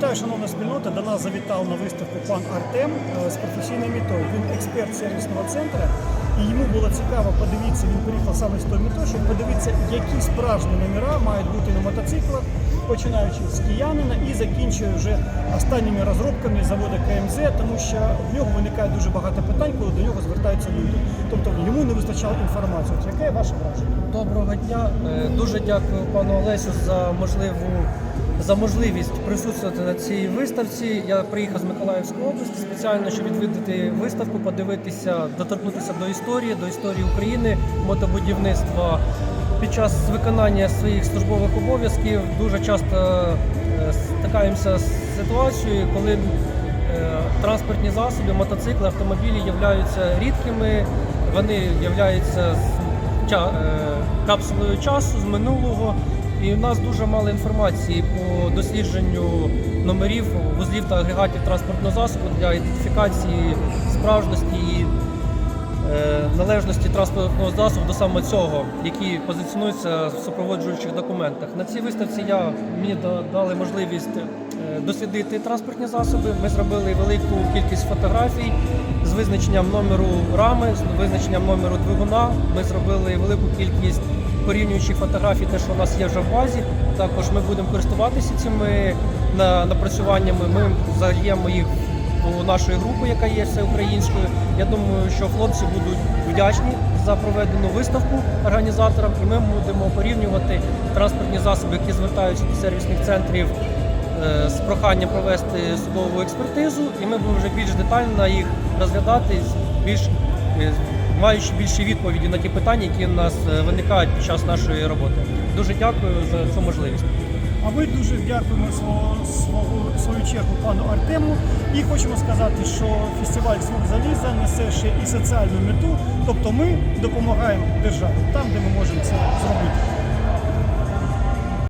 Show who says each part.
Speaker 1: Вітаю, шановна спільнота. До нас завітав на виставку пан Артем е, з професійною мітою. Він експерт сервісного центру. І йому було цікаво подивитися, він приїхав саме з тою метою, щоб подивитися, які справжні номера мають бути на мотоциклах, починаючи з киянина і закінчуючи вже останніми розробками заводу КМЗ, тому що в нього виникає дуже багато питань, коли до нього звертаються люди. Тобто йому не вистачало інформації. Яке ваше враження?
Speaker 2: Доброго дня. Е, Дуже дякую пану Олесю за можливу за можливість присутствувати на цій виставці. Я приїхав з Миколаївської області спеціально, щоб відвідати виставку, подивитися, доторкнутися до історії, до історії України, мотобудівництва. Під час виконання своїх службових обов'язків дуже часто е, стикаємося з ситуацією, коли е, транспортні засоби, мотоцикли, автомобілі являються рідкими, вони являються е, капсулою часу з минулого. І в нас дуже мало інформації по дослідженню номерів, вузлів та агрегатів транспортного засобу для ідентифікації справжності належності транспортного засобу до саме цього, які позиціонуються в супроводжуючих документах. На цій виставці я мені дали можливість е, дослідити транспортні засоби. Ми зробили велику кількість фотографій з визначенням номеру рами, з визначенням номеру двигуна. Ми зробили велику кількість порівнюючих фотографій, те, що у нас є вже в базі. Також ми будемо користуватися цими напрацюваннями. Ми зальємо їх у нашої групи, яка є всеукраїнською. Я думаю, що хлопці будуть вдячні за проведену виставку організаторам, і ми будемо порівнювати транспортні засоби, які звертаються до сервісних центрів е, з проханням провести судову експертизу, і ми будемо вже більш детально їх розглядати, більш е, маючи більші відповіді на ті питання, які у нас е, виникають під час нашої роботи. Дуже дякую за цю можливість.
Speaker 1: А ми дуже дякуємо чергу пану Артему. І хочемо сказати, що фестиваль звук заліза несе ще і соціальну мету. Тобто ми допомагаємо державі там, де ми можемо це зробити.